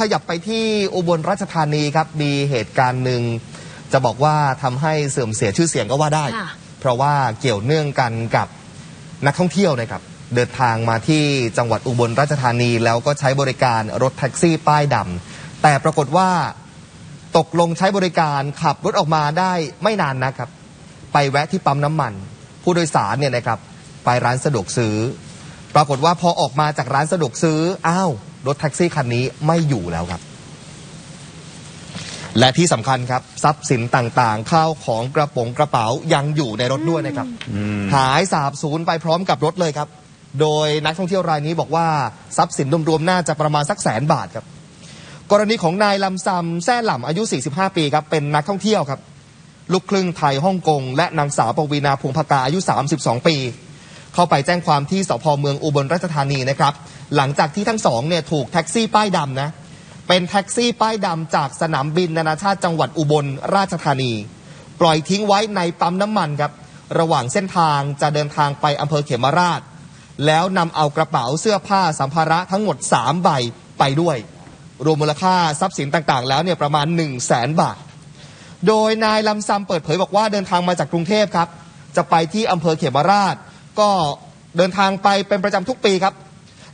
ขยับไปที่อุบลราชธานีครับ มีเหตุการณ์หนึ่งจะบอกว่าทำให้เสื่อมเสียชื่อเสียงก็ว่าได้ค่ะเพราะว่าเกี่ยวเนื่องกันกับนักท่องเที่ยวนะครับ เดินทางมาที่จังหวัดอุบลราชธานี แล้วก็ใช้บริการรถแท็กซี่ป้ายดำแต่ปรากฏว่าตกลงใช้บริการขับรถออกมาได้ไม่นานนะครับ ไปแวะที่ปั๊มน้ำมัน ผู้โดยสารเนี่ยนะครับ ไปร้านสะดวกซื้อ ปรากฏว่าพอออกมาจากร้านสะดวกซื้ออ้าว รถแท็กซี่คันนี้ไม่อยู่แล้วครับ และที่สำคัญครับ ทรัพย์สินต่างๆ ข้าวของกระป๋องกระเป๋ายังอยู่ในรถด้วยนะครับ หายสาบสูญไปพร้อมกับรถเลยครับ โดยนักท่องเที่ยวรายนี้บอกว่าทรัพย์สินรวมๆน่าจะประมาณสักแสนบาทครับ กรณีของนายลำซำแซ่หล่ำอายุ 45 ปีครับเป็นนักท่องเที่ยวครับลูกครึ่งไทยฮ่องกง และนางสาวปวีนาพงพกาอายุ 32 ปี เข้าไปแจ้งความที่สพเมืองอุบลราชธานีนะครับ หลังจากที่ทั้งสองเนี่ยถูกแท็กซี่ป้ายดำนะ เป็นแท็กซี่ป้ายดำจากสนามบินนานาชาติจังหวัดอุบลราชธานี ปล่อยทิ้งไว้ในปั๊มน้ำมันครับ ระหว่างเส้นทางจะเดินทางไปอำเภอเขมราช แล้วนำเอากระเป๋าเสื้อผ้าสัมภาระทั้งหมด 3 ใบไปด้วย รวมมูลค่าทรัพย์สินต่างๆ แล้วเนี่ยประมาณ 1 0 0 0 0แสนบาท โดยนายลำซำเปิดเผยบอกว่าเดินทางมาจากกรุงเทพครับ จะไปที่อำเภอเขมราช ก็เดินทางไปเป็นประจำทุกปีครับ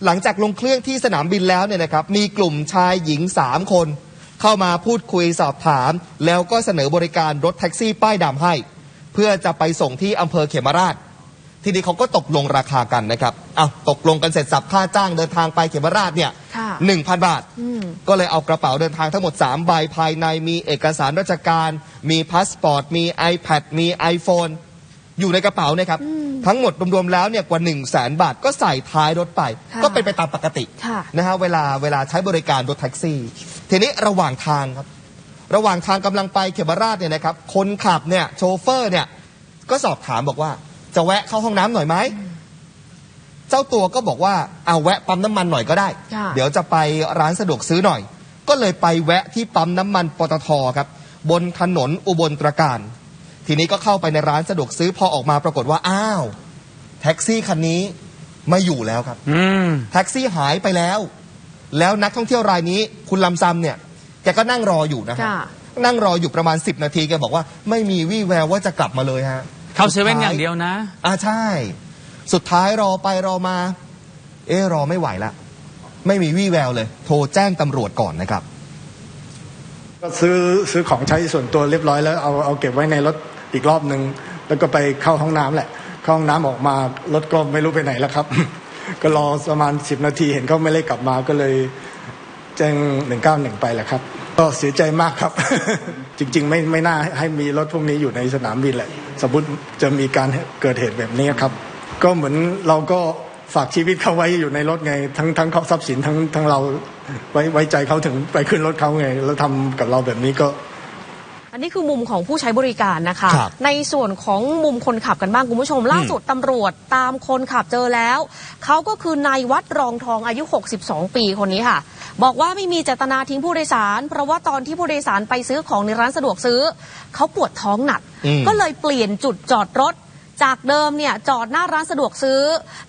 หลังจากลงเครื่องที่สนามบินแล้วเนี่ยนะครับมีกลุ่มชายหญิง 3 คน เข้ามาพูดคุยสอบถาม แล้วก็เสนอบริการรถแท็กซี่ป้ายดำให้ เพื่อจะไปส่งที่อำเภอเขมราช ทีนี้เขาก็ตกลงราคากันนะครับอ้าวตกลงกันเสร็จสับค่าจ้างเดินทางไปเขมราชเนี่ยค่ะหนึ่งพันบาท อืม ก็เลยเอากระเป๋าเดินทางทั้งหมด 3 ใบภายในมีเอกสารราชการ มีพาสปอร์ต มี iPad มี iPhone อยู่ในกระเป๋านะครับ ทั้งหมดรวมๆแล้วเนี่ยกว่า1 0 0 0 0แสนบาทก็ใส่ท้ายรถไป ค่ะก็เป็นไปตามปกติค่ะ นะฮะเวลาเวลาใช้บริการรถแท็กซี่ ทีนี้ระหว่างทางครับ ระหว่างทางกำลังไปเขมราชเนี่ยนะครับ คนขับเนี่ยโชเฟอร์เนี่ยก็สอบถามบอกว่า จะแวะเข้าห้องน้ำหน่อยไหม เจ้าตัวก็บอกว่าเอาแวะปั๊มน้ำมันหน่อยก็ได้ ค่ะ เดี๋ยวจะไปร้านสะดวกซื้อหน่อย ก็เลยไปแวะที่ปั๊มน้ำมันปตทครับ บนถนนอุบลตรการ ทีนี้ก็เข้าไปในร้านสะดวกซื้อพอออกมาปรากฏว่าอ้าว แท็กซี่คันนี้ไม่อยู่แล้วครับ อืม แท็กซี่หายไปแล้ว แล้วนักท่องเที่ยวรายนี้ คุณลำซำเนี่ยแกก็นั่งรออยู่นะฮะค่ะ นั่งรออยู่ประมาณ 10 นาทีแกบอกว่าไม่มีวี่แววว่าจะกลับมาเลยฮะ เข้าเซเว่นอย่างเดียวนะ อ่าใช่ สุดท้ายรอไปรอมา เอ๊ะรอไม่ไหวละ ไม่มีวี่แววเลย โทรแจ้งตำรวจก่อนนะครับ ก็ซื้อซื้อของใช้ส่วนตัวเรียบร้อยแล้วเอาเอาเก็บไว้ในรถอีกรอบหนึ่งแล้วก็ไปเข้าห้องน้ำแหละ เข้าห้องน้ำออกมารถก็ไม่รู้ไปไหนแล้วครับ ก็รอประมาณสิบนาทีเห็นเขาไม่ได้กลับมาก็เลยแจ้งหนึ่งเก้าหนึ่งไปแหละครับ ก็เสียใจมากครับ จริง ๆ ไม่ไม่น่าให้มีรถพวกนี้อยู่ในสนามบินแหละ สมมติจะมีการเกิดเหตุแบบนี้ครับ ก็เหมือนเราก็ฝากชีวิตเขาไว้อยู่ในรถไง ทั้งทั้งเขาทรัพย์สินทั้งทั้งเราไว้ไว้ใจเขาถึงไปขึ้นรถเขาไง แล้วทำกับเราแบบนี้ก็ อันนี้คือมุมของผู้ใช้บริการนะคะ ครับในส่วนของมุมคนขับกันบ้างคุณผู้ชม ล่าสุดตำรวจตามคนขับเจอแล้ว เขาก็คือนายวัดรองทองอายุ 62 ปีคนนี้ค่ะ บอกว่าไม่มีเจตนาทิ้งผู้โดยสาร เพราะว่าตอนที่ผู้โดยสารไปซื้อของในร้านสะดวกซื้อ เขาปวดท้องหนัก อืม ก็เลยเปลี่ยนจุดจอดรถ จากเดิมเนี่ยจอดหน้าร้านสะดวกซื้อ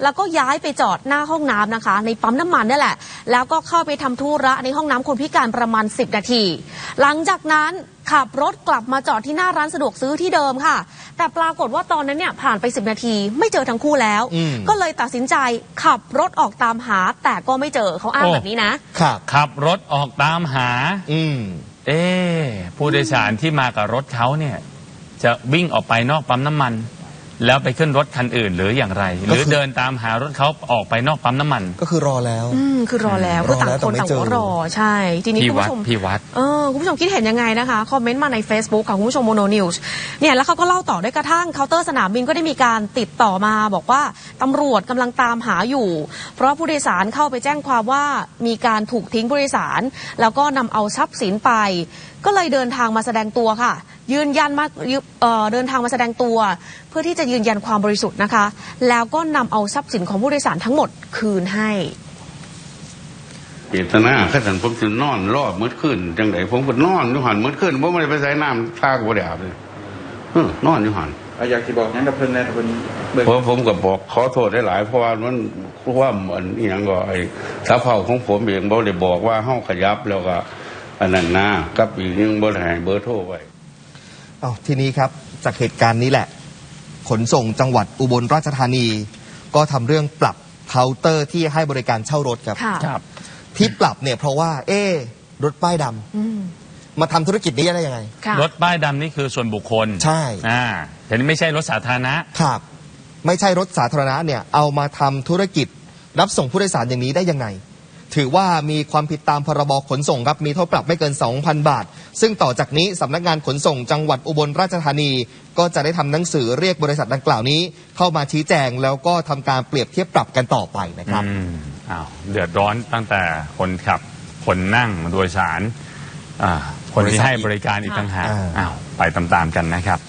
แล้วก็ย้ายไปจอดหน้าห้องน้ำนะคะ ในปั๊มน้ำมันนี่แหละ แล้วก็เข้าไปทำธุระในห้องน้ำคนพิการประมาณ 10 นาที หลังจากนั้นขับรถกลับมาจอดที่หน้าร้านสะดวกซื้อที่เดิมค่ะ แต่ปรากฏว่าตอนนั้นเนี่ยผ่านไป 10 นาที ไม่เจอทั้งคู่แล้วอืมก็เลยตัดสินใจขับรถออกตามหา แต่ก็ไม่เจอเขาอ้างโอ้แบบนี้นะครับขับรถออกตามหา อืมเอ๊ะผู้โดยสารที่มากับรถเขาเนี่ย จะวิ่งออกไปนอกปั๊มน้ำมัน แล้วไปขึ้นรถคันอื่นหรืออย่างไรหก็รือคือเดินตามหารถเขาออกไปนอกปั๊มน้ำมัน ก็คือรอแล้ว อืมคือรอแล้วรก็อต่างแล้วคนแต่ไม่ต่างเจอก็รอใช่ ทีนี้พี่คุณวัดผู้ชมพี่วัด เออคุณผู้ชมคิดเห็นยังไงนะคะคอมเมนต์มาใน Facebook ค่ะคุณผู้ชมโมโนนิวส์เนี่ยแล้วเขาก็เล่าต่อด้วยกระทั่งเคาน์เตอร์สนามบินก็ได้มีการติดต่อมา บอกว่าตำรวจกำลังตามหาอยู่ เพราะผู้โดยสารเข้าไปแจ้งความว่ามีการถูกทิ้งผู้โดยสาร แล้วก็นำเอาทรัพย์สินไปก็เลยเดินทางมาแสดงตัวค่ะ ยืนยันมาเอ่อเดินทางมาแสดงตัว เพื่อที่จะยืนยันความบริสุทธิ์นะคะ แล้วก็นำเอาทรัพย์สินของผู้โดยสารทั้งหมดคืนให้เจตนาข้าสันผมจะนอนรอบมืดขึ้นจังไดผมก็นอนอยู่หันมืดขึ้นผมไม่ได้ไปใส่น้ำท่าก็บ่ได้อาบเลยเออนอนอยู่หันเอาอยากที่บอกงั้นกับเพิ่นแน่เพิ่นเพราะผมก็บอกขอโทษได้หลายเพราะว่ามันเพราะว่ามันอหย่างก็ไอ้สาเผาของผมเองบ่ได้บอกว่าเฮาขยับแล้วก็ อันนั้นนะกับอีกนึงบ่ได้ให้เบอร์โทรไว้เอาทีนี้ครับจากเหตุการณ์นี้แหละ ขนส่งจังหวัดอุบลราชธานี ก็ทำเรื่องปรับเคาน์เตอร์ที่ให้บริการเช่ารถครับ ค่ะ ครับ ที่ปรับเนี่ยเพราะว่า เอ๊ะรถป้ายดำอืมมาทำธุรกิจนี้ได้ยังไง ค่ะ รถป้ายดำนี่คือส่วนบุคคลใช่ อ่าแต่นี่ไม่ใช่รถสาธารณะ ครับ ไม่ใช่รถสาธารณะเนี่ยเอามาทำธุรกิจรับส่งผู้โดยสารอย่างนี้ได้ยังไง ถือว่ามีความผิดตามพรบขนส่งครับมีโทษปรับไม่เกิน 2,000 บาท ซึ่งต่อจากนี้สำนักงานขนส่งจังหวัดอุบลราชธานี ก็จะได้ทำหนังสือเรียกบริษัทดังกล่าวนี้ เข้ามาชี้แจงแล้วก็ทำการเปรียบเทียบปรับกันต่อไปนะครับอืมอ้าวเดือดร้อนตั้งแต่คนขับคนนั่งโดยสารอ่าคนที่ให้บริการอีกต่างหากอ่าอ้าวไปตามๆกันนะครับ